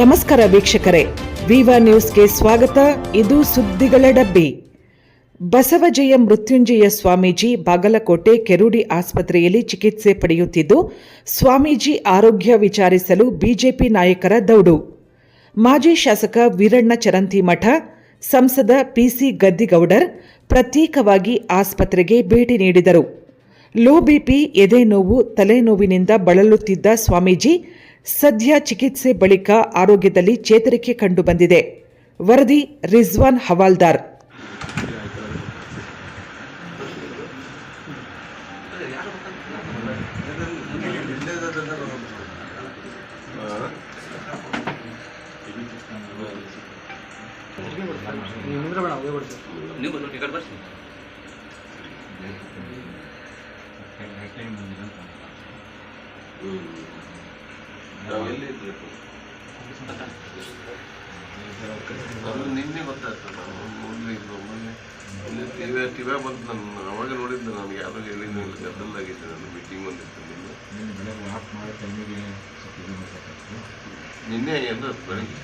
ನಮಸ್ಕಾರ ವೀಕ್ಷಕರೇ. ವಿವಾ ನ್ಯೂಸ್ಗೆ ಸ್ವಾಗತ. ಇದು ಸುದ್ದಿಗಳ ಡಬ್ಬಿ. ಬಸವಜಯ ಮೃತ್ಯುಂಜಯ ಸ್ವಾಮೀಜಿ ಬಾಗಲಕೋಟೆ ಕೆರೂಡಿ ಆಸ್ಪತ್ರೆಯಲ್ಲಿ ಚಿಕಿತ್ಸೆ ಪಡೆಯುತ್ತಿದ್ದು, ಸ್ವಾಮೀಜಿ ಆರೋಗ್ಯ ವಿಚಾರಿಸಲು ಬಿಜೆಪಿ ನಾಯಕರ ದೌಡು. ಮಾಜಿ ಶಾಸಕ ವೀರಣ್ಣ ಚರಂತಿಮಠ ಸಂಸದ ಪಿಸಿ ಗದ್ದಿಗೌಡರ್ ಪ್ರತ್ಯೇಕವಾಗಿ ಆಸ್ಪತ್ರೆಗೆ ಭೇಟಿ ನೀಡಿದರು. ಲೋ ಬಿಪಿ ಎದೆ ನೋವು, ತಲೆನೋವಿನಿಂದ ಬಳಲುತ್ತಿದ್ದ ಸ್ವಾಮೀಜಿ ಸದ್ಯ ಚಿಕಿತ್ಸೆ ಬಳಿಕ ಆರೋಗ್ಯದಲ್ಲಿ ಚೇತರಿಕೆ ಕಂಡುಬಂದಿದೆ. ವರದಿ ರಿಜ್ವಾನ್ ಹವಾಲ್ದಾರ್. ನಿಂದ್ರೆ ಬೇಡ ಹೋಗಿ ನಿನ್ನೆ ನೀವು ಬಂದು ಟಿಕೆಟ್ ಬರ್ಸಿ ಅದು ನಿನ್ನೆ ಗೊತ್ತಾಯ್ತು. ನಾನು ಮೊನ್ನೆ ಇದು ಮೊನ್ನೆ. ಇಲ್ಲಿ ಟಿವಿ ಟಿವಿ ಬಂತು ನಾನು ಅವಾಗ ನೋಡಿದ್ದೆ ನನಗೆ ಯಾರು ಹೇಳಿದ್ದು ಇಲ್ಲ ಗದ್ದಲ್ದಾಗಿದ್ದೆ ನಾನು ಮೀಟಿಂಗ್ ಬಂದಿತ್ತು ನಿನ್ನೆ. ನಿನ್ನೆ ಏನು ಬೆಳಿಗ್ಗೆ